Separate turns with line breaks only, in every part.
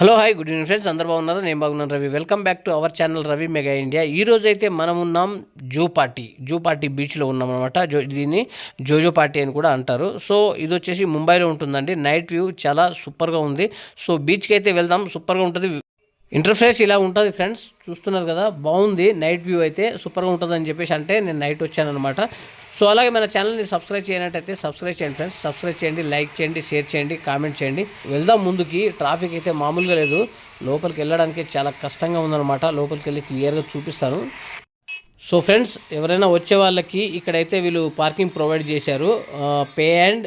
Hello hi good evening friends. అందరు బాగున్నారా? నేను బాగున్నాను Ravi. Welcome back to our channel Ravi mega India ఈ రోజు అయితే మనం ఉన్నాం జూ పార్టీ. జూ పార్టీ బీచ్లో ఉన్నాం అనమాట జో దీన్ని జోజో పార్టీ అని కూడా అంటారు. సో ఇది వచ్చేసి ముంబైలో ఉంటుందండి. నైట్ వ్యూ చాలా సూపర్గా ఉంది. సో బీచ్కి అయితే వెళ్దాం. సూపర్గా ఉంటుంది. ఇంటర్ఫేస్ ఇలా ఉంటుంది ఫ్రెండ్స్ చూస్తున్నారు కదా బాగుంది. నైట్ వ్యూ అయితే సూపర్గా ఉంటుంది అని చెప్పేసి అంటే నేను నైట్ వచ్చాను అనమాట సో అలాగే మన ఛానల్ని సబ్స్క్రైబ్ చేయనట్టయితే సబ్స్క్రైబ్ చేయండి ఫ్రెండ్స్. సబ్స్క్రైబ్ చేయండి లైక్ చేయండి షేర్ చేయండి కామెంట్ చేయండి. వెళ్దాం ముందుకి. ట్రాఫిక్ అయితే మామూలుగా లేదు. లోపలికి వెళ్ళడానికి చాలా కష్టంగా ఉందన్నమాట. లోపలికి వెళ్ళి క్లియర్గా చూపిస్తాను. సో ఫ్రెండ్స్ ఎవరైనా వచ్చే వాళ్ళకి ఇక్కడైతే వీళ్ళు పార్కింగ్ ప్రొవైడ్ చేశారు. పే అండ్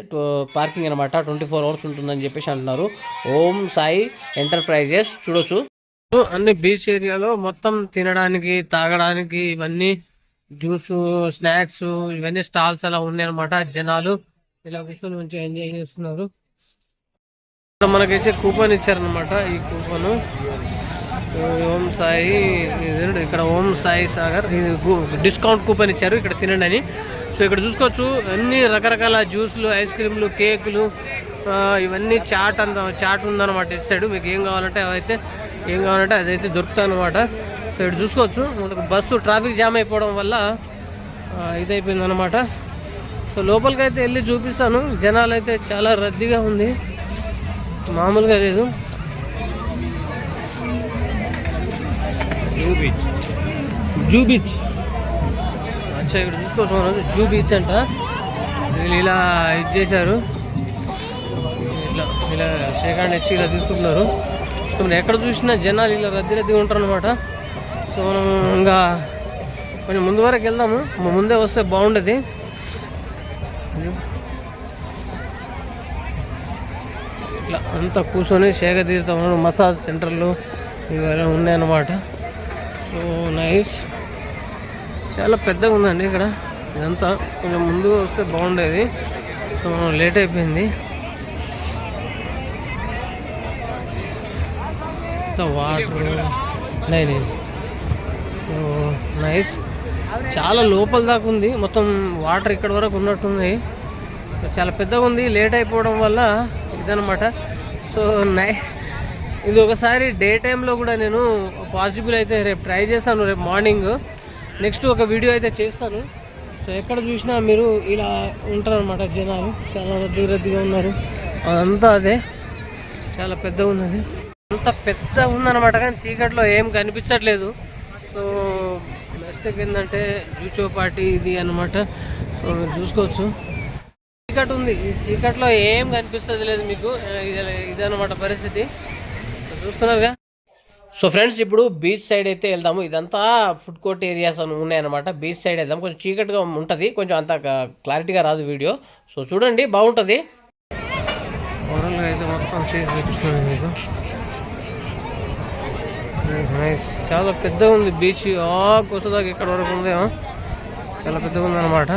పార్కింగ్ అనమాట ట్వంటీ ఫోర్ అవర్స్ ఉంటుందని చెప్పేసి అంటున్నారు. ఓం సాయి ఎంటర్ప్రైజెస్. చూడొచ్చు. అన్ని బీచ్ ఏరియాలో మొత్తం తినడానికి తాగడానికి ఇవన్నీ జ్యూస్ స్నాక్స్ ఇవన్నీ స్టాల్స్ అలా ఉన్నాయి అనమాట జనాలు ఇలా కూర్చొని మంచిగా ఎంజాయ్ చేస్తున్నారు. మనకైతే కూపన్ ఇచ్చారనమాట ఈ కూపన్. ఓం సాయి ఇక్కడ ఓం సాయి సాగర్ ఇది డిస్కౌంట్ కూపన్ ఇచ్చారు ఇక్కడ తినండి అని. సో ఇక్కడ చూసుకోవచ్చు అన్ని రకరకాల జ్యూస్లు ఐస్ క్రీమ్లు కేకులు ఆ, ఇవన్నీ చాట్ అంత చాట్ ఉందన్నమాట ఇటు సైడ్. మీకు ఏం కావాలంటే అవైతే ఏం కావాలంటే అదైతే దొరుకుతాయి అనమాట సో ఇక్కడ చూసుకోవచ్చు. మనకు బస్సు ట్రాఫిక్ జామ్ అయిపోవడం వల్ల ఆ, ఇదైపోయింది అనమాట సో లోపలికి అయితే వెళ్ళి చూపిస్తాను. జనాలు అయితే చాలా రద్దీగా ఉంది. మామూలుగా లేదు. జూ బీచ్. అచ్చా ఇక్కడ చూసుకోవచ్చు మనం. జూ బీచ్ అంట. వీళ్ళు ఇలా ఇది చేశారు. ఇలా ఇలా సెకండ్ వచ్చి ఇలా తీసుకుంటున్నారు. ఎక్కడ చూసినా జనాలు ఇలా రద్దీ రద్దీ ఉంటారు అనమాట సో మనం ఇంకా కొంచెం ముందు వరకు వెళ్దాము. ముందే వస్తే బాగుండేది. ఇట్లా అంతా కూర్చొని సేగ తీరుతా మసాజ్ సెంటర్లు ఇవన్నీ ఉన్నాయన్నమాట సో నైస్. చాలా పెద్దగా ఉందండి ఇక్కడ. ఇదంతా కొంచెం ముందు వస్తే బాగుండేది. సో లేట్ అయిపోయింది. వాటర్. నేను సో నైస్. చాలా లోపల దాకా ఉంది. మొత్తం వాటర్ ఇక్కడ వరకు ఉన్నట్టుంది. చాలా పెద్దగా ఉంది. లేట్ అయిపోవడం వల్ల ఇదనమాట సో నై ఇది ఒకసారి డే టైంలో కూడా నేను పాసిబుల్ అయితే రేపు ట్రై చేస్తాను. రేపు మార్నింగ్. నెక్స్ట్ ఒక వీడియో అయితే చేస్తాను. సో ఎక్కడ చూసినా మీరు ఇలా ఉంటారనమాట జనాలు. చాలా రద్దీ రద్దీగా ఉన్నారు. అదంతా అదే. చాలా పెద్దగా ఉన్నది. అంత పెద్ద ఉందన్నమాట కానీ చీకట్లో ఏం కనిపించట్లేదు. సో మిస్టేక్ ఏంటంటే జూచో పార్టీ ఇది అన్నమాట. సో మీరు చూసుకోవచ్చు. చీకటి ఉంది. ఈ చీకట్లో ఏం కనిపిస్తుంది లేదు మీకు. ఆ, ఇది ఇదన్నమాట పరిస్థితి. చూస్తున్నారుగా. సో ఫ్రెండ్స్ ఇప్పుడు బీచ్ సైడ్ అయితే వెళ్దాము. ఇదంతా ఫుడ్ కోర్ట్ ఏరియాస్ అని ఉన్నాయన్నమాట బీచ్ సైడ్ వెళ్దాం. కొంచెం చీకటిగా ఉంటుంది. కొంచెం అంత క్లారిటీగా రాదు వీడియో. సో చూడండి బాగుంటుంది. ఓవరాల్గా అయితే మొత్తం చేసి చూపిస్తున్నాను మీకు. నైస్ చాలా పెద్దగా ఉంది బీచ్. ఆ కొసదాకా ఇక్కడ వరకు ఉంది చాలా పెద్దగా ఉంది అనమాట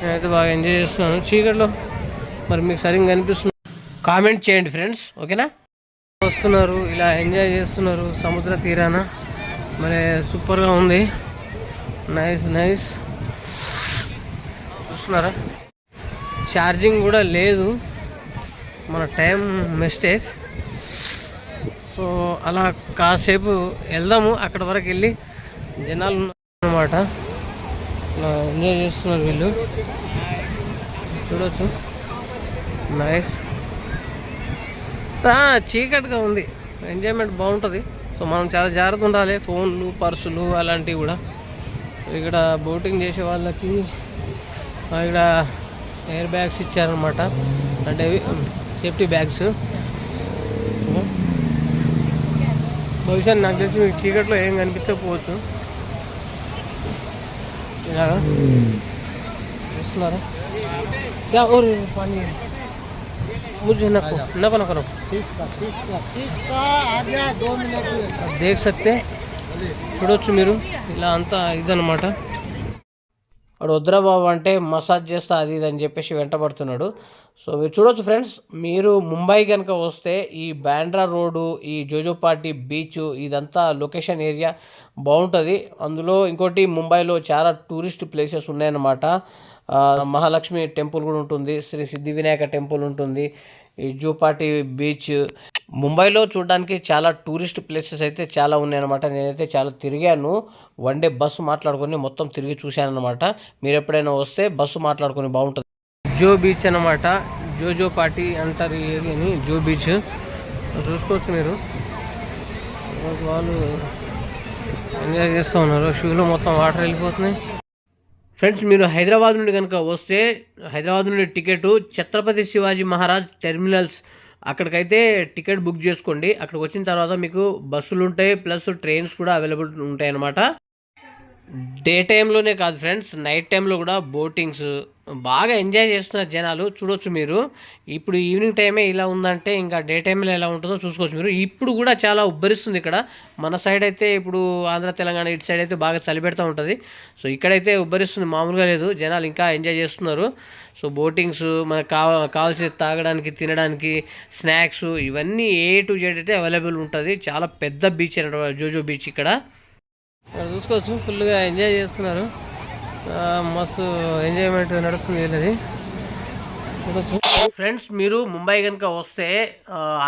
నేనైతే బాగా ఎంజాయ్ చేస్తున్నాను. చీకట్లో మరి మీకు సరిగ్గా అనిపిస్తుంది. కామెంట్ చేయండి ఫ్రెండ్స్ ఓకేనా? వస్తున్నారు ఇలా ఎంజాయ్ చేస్తున్నారు సముద్ర తీరాన. మరి సూపర్గా ఉంది. నైస్ నైస్ చూస్తున్నారా? ఛార్జింగ్ కూడా లేదు. మన టైం మిస్టేక్ సో అలా కాసేపు వెళ్దాము. అక్కడ వరకు వెళ్ళి జనాలు అన్నమాట ఎంజాయ్ చేస్తున్నారు వీళ్ళు. చూడొచ్చు. నైస్ చీకటిగా ఉంది. ఎంజాయ్మెంట్ బాగుంటుంది. సో మనం చాలా జాగ్రత్త ఉండాలి. ఫోన్లు పర్సులు అలాంటివి కూడా. ఇక్కడ బోటింగ్ చేసే వాళ్ళకి ఇక్కడ ఎయిర్ బ్యాగ్స్ ఇచ్చారనమాట అంటే సేఫ్టీ బ్యాగ్స్. బహుశా నాకు తెలిసి మీకు చీకట్లో ఏం కనిపించకపోవచ్చు ఇలాగా చూస్తున్నారా యా ఓర్ పానీ मुझे नको नको नको नको
तीस का तीस का तीस का आ गया दो मिनट में
आप देख सकते చూడొచ్చు మీరు ఇలా అంతా ఇదనమాట వాడు వద్దురా అంటే మసాజ్ చేస్తా అది ఇది అని చెప్పేసి వెంటబడుతున్నాడు. సో మీరు చూడొచ్చు ఫ్రెండ్స్ మీరు ముంబై కనుక వస్తే ఈ బ్యాండ్రా రోడ్డు ఈ జోజోపాటి బీచ్ ఇదంతా లొకేషన్ ఏరియా బాగుంటుంది. అందులో ఇంకోటి ముంబైలో చాలా టూరిస్ట్ ప్లేసెస్ ఉన్నాయన్నమాట. మహాలక్ష్మి టెంపుల్ కూడా ఉంటుంది శ్రీ సిద్ధి వినాయక టెంపుల్ ఉంటుంది. ఈ జూపాటి బీచ్ ముంబైలో చూడడానికి చాలా టూరిస్ట్ ప్లేసెస్ అయితే చాలా ఉన్నాయన్నమాట. నేనైతే చాలా తిరిగాను. వన్ డే బస్సు మాట్లాడుకొని మొత్తం తిరిగి చూశాను అనమాట మీరు ఎప్పుడైనా వస్తే బస్సు మాట్లాడుకొని బాగుంటుంది. జో బీచ్ అనమాట జో పార్టీ అంటారు ఏరియాని జో బీచ్. చూసుకోవచ్చు మీరు. వాళ్ళు ఎంజాయ్ చేస్తూ ఉన్నారు. షూలో మొత్తం వాటర్ వెళ్ళిపోతున్నాయి. ఫ్రెండ్స్ మీరు హైదరాబాద్ నుండి కనుక వస్తే హైదరాబాద్ నుండి టికెట్ ఛత్రపతి శివాజీ మహారాజ్ టెర్మినల్స్. అక్కడికైతే టికెట్ బుక్ చేసుకోండి. అక్కడికి వచ్చిన తర్వాత మీకు బస్సులు ఉంటాయి ప్లస్ ట్రైన్స్ కూడా అవైలబుల్ ఉంటాయి అన్నమాట డే టైంలోనే కాదు ఫ్రెండ్స్ నైట్ టైంలో కూడా బోటింగ్స్ బాగా ఎంజాయ్ చేస్తున్నారు జనాలు. చూడొచ్చు మీరు. ఇప్పుడు ఈవినింగ్ టైమే ఇలా ఉందంటే ఇంకా డే టైంలో ఎలా ఉంటుందో చూసుకోవచ్చు మీరు. ఇప్పుడు కూడా చాలా ఉబ్బరిస్తుంది ఇక్కడ. మన సైడ్ అయితే ఇప్పుడు ఆంధ్ర తెలంగాణ ఇటు సైడ్ అయితే బాగా చలి పెడతా ఉంటుంది. సో ఇక్కడైతే ఉబ్బరిస్తుంది మామూలుగా లేదు. జనాలు ఇంకా ఎంజాయ్ చేస్తున్నారు. సో బోటింగ్స్ మనకు కావ కావాల్సి తాగడానికి తినడానికి స్నాక్స్ ఇవన్నీ ఏ టు జెడ్ అయితే అవైలబుల్ ఉంటుంది. చాలా పెద్ద బీచ్ అనమాట జోజో బీచ్ ఇక్కడ. ఇక్కడ చూసుకోవచ్చు ఫుల్గా ఎంజాయ్ చేస్తున్నారు. మస్తు ఎంజాయ్మెంట్ నడుస్తుంది వీళ్ళది. ఫ్రెండ్స్ మీరు ముంబై కనుక వస్తే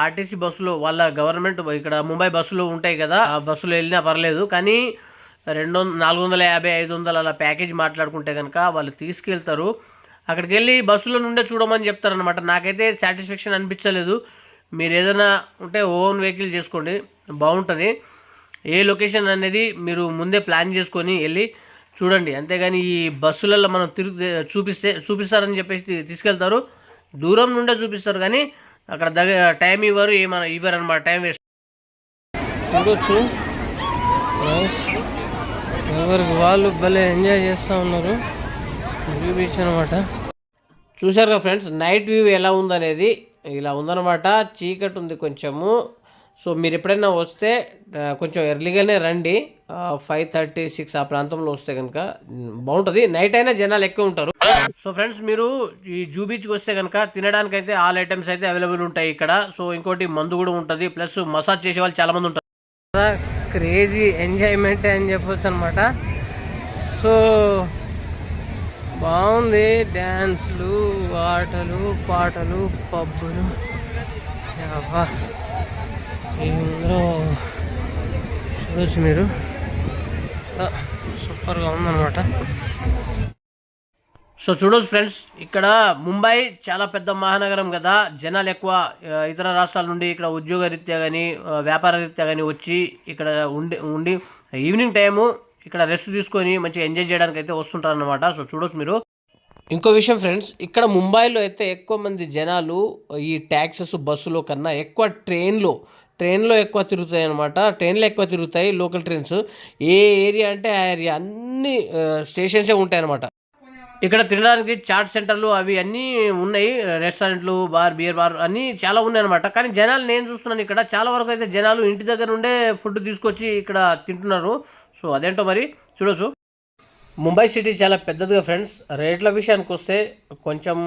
ఆర్టీసీ బస్సులు వాళ్ళ గవర్నమెంట్ ఇక్కడ ముంబై బస్సులు ఉంటాయి కదా ఆ బస్సులో వెళ్ళినా పర్లేదు కానీ రెండు వందల నాలుగు వందల యాభై ఐదు వందల అలా ప్యాకేజ్ మాట్లాడుకుంటే కనుక వాళ్ళు తీసుకెళ్తారు. అక్కడికి వెళ్ళి బస్సులో నుండే చూడమని చెప్తారనమాట నాకైతే సాటిస్ఫాక్షన్ అనిపించలేదు. మీరు ఏదైనా ఉంటే ఓన్ వెహికల్ చేసుకోండి. బాగుంటుంది. ఏ లొకేషన్ అనేది మీరు ముందే ప్లాన్ చేసుకొని వెళ్ళి చూడండి. అంతేగాని ఈ బస్సులలో మనం తిరిగి చూపిస్తే చూపిస్తారని చెప్పేసి తీసుకెళ్తారు. దూరం నుండే చూపిస్తారు కానీ అక్కడ దగ్గర టైం ఇవ్వరు ఏమైనా ఇవ్వరు అనమాట టైం వేస్ట్. చూడొచ్చు. ఎవరికి వాళ్ళు భలే ఎంజాయ్ చేస్తూ ఉన్నారు. వ్యూ బీచ్ అనమాట చూసారుగా ఫ్రెండ్స్ నైట్ వ్యూ ఎలా ఉందనేది? ఇలా ఉందన్నమాట. చీకటి ఉంది కొంచెము. సో మీరు ఎప్పుడైనా వస్తే కొంచెం ఎర్లీగానే రండి. ఫైవ్ థర్టీ సిక్స్ ఆ ప్రాంతంలో వస్తే కనుక బాగుంటుంది. నైట్ అయినా జనాలు ఎక్కువ ఉంటారు. సో ఫ్రెండ్స్ మీరు ఈ జూ బీచ్కి వస్తే కనుక తినడానికి అయితే ఆల్ ఐటమ్స్ అయితే అవైలబుల్ ఉంటాయి ఇక్కడ. సో ఇంకోటి మందు కూడా ఉంటుంది. ప్లస్ మసాజ్ చేసే వాళ్ళు చాలా మంది ఉంటారు. క్రేజీ ఎంజాయ్మెంట్ అని చెప్పొచ్చు అనమాట సో బాగుంది. డ్యాన్స్లు ఆటలు పాటలు పబ్బులు అబ్బా ఇందులో చూడొచ్చు మీరు. సూపర్గా ఉందన్నమాట. సో చూడొచ్చు ఫ్రెండ్స్ ఇక్కడ ముంబై చాలా పెద్ద మహానగరం కదా. జనాలు ఎక్కువ ఇతర రాష్ట్రాల నుండి ఇక్కడ ఉద్యోగ రీత్యా కానీ వ్యాపార రీత్యా కానీ వచ్చి ఇక్కడ ఉండి ఉండి ఈవినింగ్ టైము ఇక్కడ రెస్ట్ తీసుకొని మంచిగా ఎంజాయ్ చేయడానికి అయితే వస్తుంటారనమాట సో చూడొచ్చు మీరు. ఇంకో విషయం ఫ్రెండ్స్ ఇక్కడ ముంబైలో అయితే ఎక్కువ మంది జనాలు ఈ ట్యాక్సెస్ బస్సులో కన్నా ఎక్కువ ట్రైన్లో ట్రైన్లో ఎక్కువ తిరుగుతాయి అనమాట ట్రైన్లో ఎక్కువ తిరుగుతాయి లోకల్ ట్రైన్స్. ఏ ఏరియా అంటే ఆ ఏరియా. అన్ని స్టేషన్సే ఉంటాయి అనమాట ఇక్కడ తినడానికి చాట్ సెంటర్లు అవి అన్నీ ఉన్నాయి. రెస్టారెంట్లు బార్ బియర్ బార్ అన్నీ చాలా ఉన్నాయి అనమాట కానీ జనాలు నేను చూస్తున్నాను ఇక్కడ. చాలా వరకు అయితే జనాలు ఇంటి దగ్గర నుండే ఫుడ్ తీసుకొచ్చి ఇక్కడ తింటున్నారు. సో అదేంటో మరి చూడొచ్చు. ముంబై సిటీ చాలా పెద్దదిగా ఫ్రెండ్స్. రేట్ల విషయానికి వస్తే కొంచెం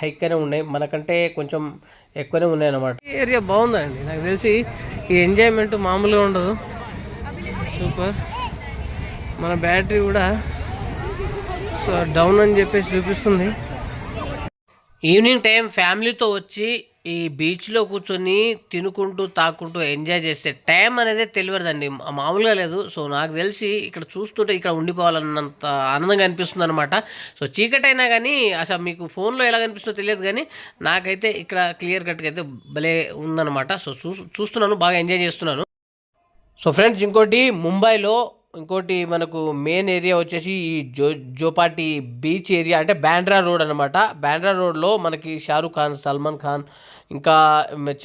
హైక్గానే ఉన్నాయి. మనకంటే కొంచెం ఎక్కువనే ఉన్నాయి అన్నమాట ఈ ఏరియా బాగుందండి. నాకు తెలిసి ఈ ఎంజాయ్మెంట్ మామూలుగా ఉండదు. సూపర్. మన బ్యాటరీ కూడా సో డౌన్ అని చెప్పేసి చూపిస్తుంది. ఈవినింగ్ టైం ఫ్యామిలీతో వచ్చి ఈ బీచ్లో కూర్చొని తినుకుంటూ తాకుంటూ ఎంజాయ్ చేస్తే టైం అనేది తెలియదండి. మామూలుగా లేదు. సో నాకు తెలిసి ఇక్కడ చూస్తుంటే ఇక్కడ ఉండిపోవాలన్నంత ఆనందంగా అనిపిస్తుంది అనమాట సో చీకటి అయినా కానీ అసలు మీకు ఫోన్లో ఎలా కనిపిస్తుందో తెలియదు కానీ నాకైతే ఇక్కడ క్లియర్ కట్గా అయితే భలే ఉందన్నమాట. సో చూ చూస్తున్నాను బాగా ఎంజాయ్ చేస్తున్నాను. సో ఫ్రెండ్స్ ఇంకోటి ముంబైలో ఇంకోటి మనకు మెయిన్ ఏరియా వచ్చేసి ఈ జో జోపాటి బీచ్ ఏరియా అంటే బ్యాండ్రా రోడ్ అనమాట బ్యాండ్రా రోడ్లో మనకి షారూఖ్ ఖాన్ సల్మాన్ ఖాన్ ఇంకా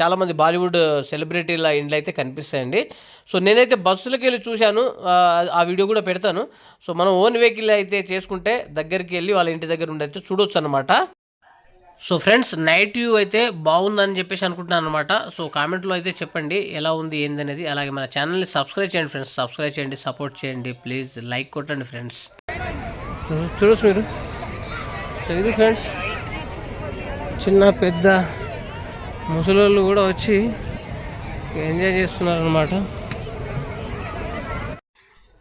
చాలామంది బాలీవుడ్ సెలబ్రిటీల ఇండ్లు అయితే కనిపిస్తాయండి. సో నేనైతే బస్సులకి వెళ్ళి చూశాను. ఆ, వీడియో కూడా పెడతాను. సో మనం ఓన్ వెహికల్ అయితే చేసుకుంటే దగ్గరికి వెళ్ళి వాళ్ళ ఇంటి దగ్గర ఉండి అయితే చూడొచ్చు అనమాట సో ఫ్రెండ్స్ నైట్ వ్యూ అయితే బాగుందని చెప్పేసి అనుకుంటున్నాను అనమాట. సో కామెంట్లో అయితే చెప్పండి ఎలా ఉంది ఏందనేది అలాగే మన ఛానల్ని సబ్స్క్రైబ్ చేయండి ఫ్రెండ్స్. సబ్స్క్రైబ్ చేయండి సపోర్ట్ చేయండి ప్లీజ్. లైక్ కొట్టండి ఫ్రెండ్స్. చూడొచ్చు మీరు. సో ఇది ఫ్రెండ్స్ చిన్న పెద్ద ముసలోళ్ళు కూడా వచ్చి ఎంజాయ్ చేస్తున్నారు అనమాట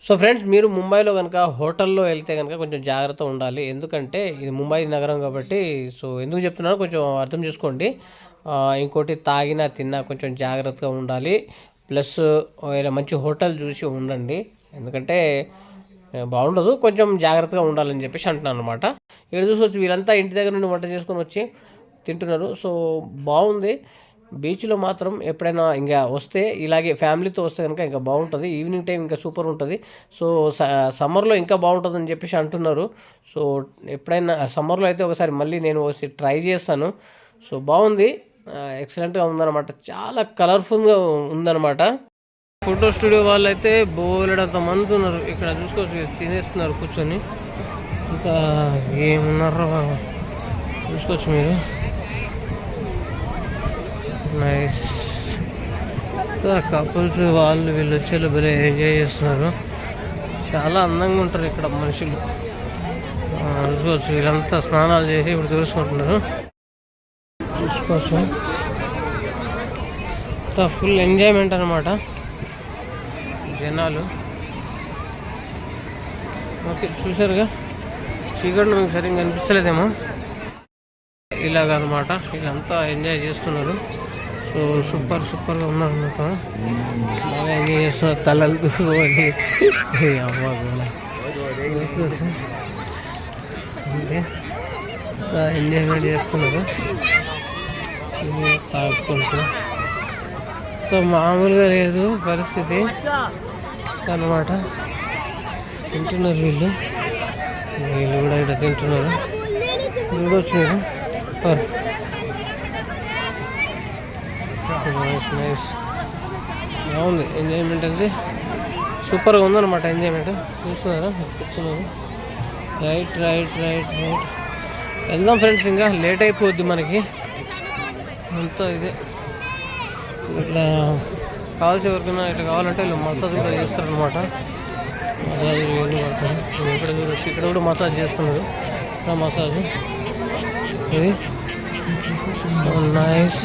సో ఫ్రెండ్స్ మీరు ముంబైలో కనుక హోటల్లో వెళ్తే కనుక కొంచెం జాగ్రత్త ఉండాలి. ఎందుకంటే ఇది ముంబై నగరం కాబట్టి సో ఎందుకు చెప్తున్నానో కొంచెం అర్థం చేసుకోండి. ఇంకోటి తాగినా తిన్నా కొంచెం జాగ్రత్తగా ఉండాలి. ప్లస్ ఇలా మంచి హోటల్ చూసి ఉండండి. ఎందుకంటే బాగుండదు. కొంచెం జాగ్రత్తగా ఉండాలని చెప్పేసి అంటున్నాను అనమాట ఇక్కడ చూసుకోవచ్చు వీళ్ళంతా ఇంటి దగ్గర నుండి వంట చేసుకొని వచ్చి తింటున్నారు. సో బాగుంది. బీచ్లో మాత్రం ఎప్పుడైనా ఇంకా వస్తే ఇలాగే ఫ్యామిలీతో వస్తే కనుక ఇంకా బాగుంటుంది. ఈవినింగ్ టైం ఇంకా సూపర్ ఉంటుంది. సో సమ్మర్లో ఇంకా బాగుంటుందని చెప్పేసి అంటున్నారు. సో ఎప్పుడైనా సమ్మర్లో అయితే ఒకసారి మళ్ళీ నేను వచ్చి ట్రై చేస్తాను. సో బాగుంది. ఎక్సలెంట్గా ఉందన్నమాట. చాలా కలర్ఫుల్గా ఉందన్నమాట. ఫోటో స్టూడియో వాళ్ళు అయితే బోలెడంత మంది ఉన్నారు. ఇక్కడ చూసుకోవచ్చు తినేస్తున్నారు కూర్చొని. ఇంకా ఏమున్నారో చూసుకోవచ్చు మీరు. నైస్ కపుల్స్ వాళ్ళు వీళ్ళు వచ్చేళ్ళు భలే ఎంజాయ్ చేస్తున్నారు. చాలా అందంగా ఉంటారు ఇక్కడ మనుషులు. చూసుకోవచ్చు వీళ్ళంతా స్నానాలు చేసి ఇప్పుడు చూసుకుంటున్నారు చూసుకోవచ్చు ఫుల్ ఎంజాయ్మెంట్ అనమాట జనాలు. ఓకే చూసారుగా చీకట్లో మీకు సరిగ్గా కనిపించలేదేమో ఇలాగనమాట. వీళ్ళంతా ఎంజాయ్ చేస్తున్నారు. సో సూపర్ సూపర్గా ఉన్నారు అనమాట బాగా ఎంజాయ్ చేస్తున్నారు తలలు దూసుకోవాలి చూసుకోవచ్చు. ఎంజాయ్మెంట్ చేస్తున్నారు. ఇది సో మామూలుగా లేదు పరిస్థితి అన్నమాట. తింటున్నారు వీళ్ళు. వీళ్ళు కూడా ఇక్కడ తింటున్నారు. చూడవచ్చు మీరు. నైస్ నైస్ బాగుంది. ఎంజాయ్మెంట్ అది. సూపర్గా ఉందన్నమాట ఎంజాయ్మెంట్ చూస్తున్నారా? కూర్చున్నారు రైట్ రైట్ రైట్ రైట్ వెళ్దాం ఫ్రెండ్స్ ఇంకా. లేట్ అయిపోద్ది మనకి. అంతా ఇదే. ఇట్లా కావాల్సి ఎవరికైనా ఇట్లా కావాలంటే వీళ్ళు మసాజ్ కూడా చేస్తారనమాట మసాజ్ పడతారు. ఇక్కడ చూడొచ్చు ఇక్కడ కూడా మసాజ్ చేస్తున్నారు. మసాజ్ ఇది. Oh, నైస్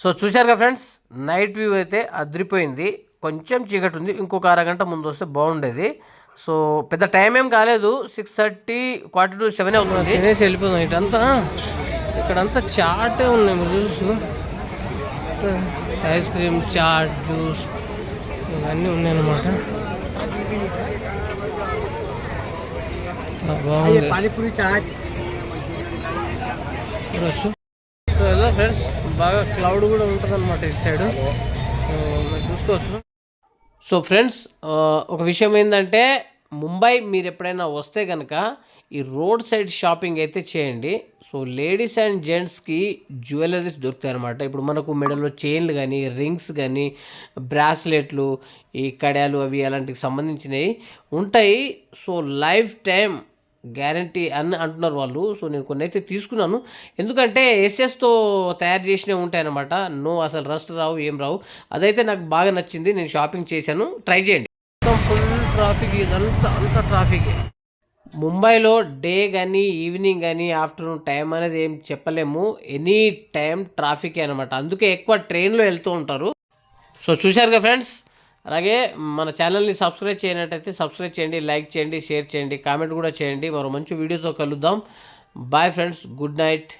సో చూశారు కదా ఫ్రెండ్స్ నైట్ వ్యూ అయితే అదిరిపోయింది. కొంచెం చీకటి ఉంది ఇంకొక అరగంట ముందు వస్తే బాగుండేది. సో పెద్ద టైం ఏం కాలేదు six thirty quarter to seven అవుతుంది తినేసి వెళ్ళిపోతాం ఇటంతా. ఇక్కడంతా చాటే ఉన్నాయి మీరు ఐస్ క్రీమ్ చాట్ జ్యూస్ ఇవన్నీ ఉన్నాయన్నమాట. బాగుంది. ఫ్రెండ్స్? బాగా క్లౌడ్ కూడా ఉంటుంది అనమాట ఇటు సైడ్. చూసుకోవచ్చు. సో ఫ్రెండ్స్ ఒక విషయం ఏంటంటే ముంబై మీరు ఎప్పుడైనా వస్తే కనుక ఈ రోడ్ సైడ్ షాపింగ్ అయితే చేయండి. సో లేడీస్ అండ్ జెంట్స్కి జ్యువెలరీస్ దొరుకుతాయి అనమాట ఇప్పుడు మనకు మెడలో చైన్లు కానీ రింగ్స్ కానీ బ్రాస్లెట్లు ఈ కడాలు అవి అలాంటికి సంబంధించినవి ఉంటాయి. సో లైఫ్ టైం గ్యారంటీ అని అంటున్నారు వాళ్ళు. సో నేను కొన్ని అయితే తీసుకున్నాను. ఎందుకంటే ఎస్ఎస్తో తయారు చేసినవి ఉంటాయన్నమాట. నో అసలు రస్ట్ రావు ఏం రావు. అదైతే నాకు బాగా నచ్చింది. నేను షాపింగ్ చేశాను. ట్రై చేయండి. మొత్తం ఫుల్ ట్రాఫిక్ ఇదంతా అంత ట్రాఫిక్ ముంబైలో డే కానీ ఈవినింగ్ కానీ ఆఫ్టర్నూన్ టైం అనేది ఏం చెప్పలేము. ఎనీ టైం ట్రాఫిక్ అనమాట అందుకే ఎక్కువ ట్రైన్లో వెళ్తూ ఉంటారు. సో చూశారుగా ఫ్రెండ్స్? అలాగే మన ఛానల్ని సబ్స్క్రైబ్ చేయనట్టయితే సబ్స్క్రైబ్ చేయండి లైక్ చేయండి షేర్ చేయండి కామెంట్ కూడా చేయండి. మరో మంచి వీడియోతో కలుద్దాం. Bye friends good night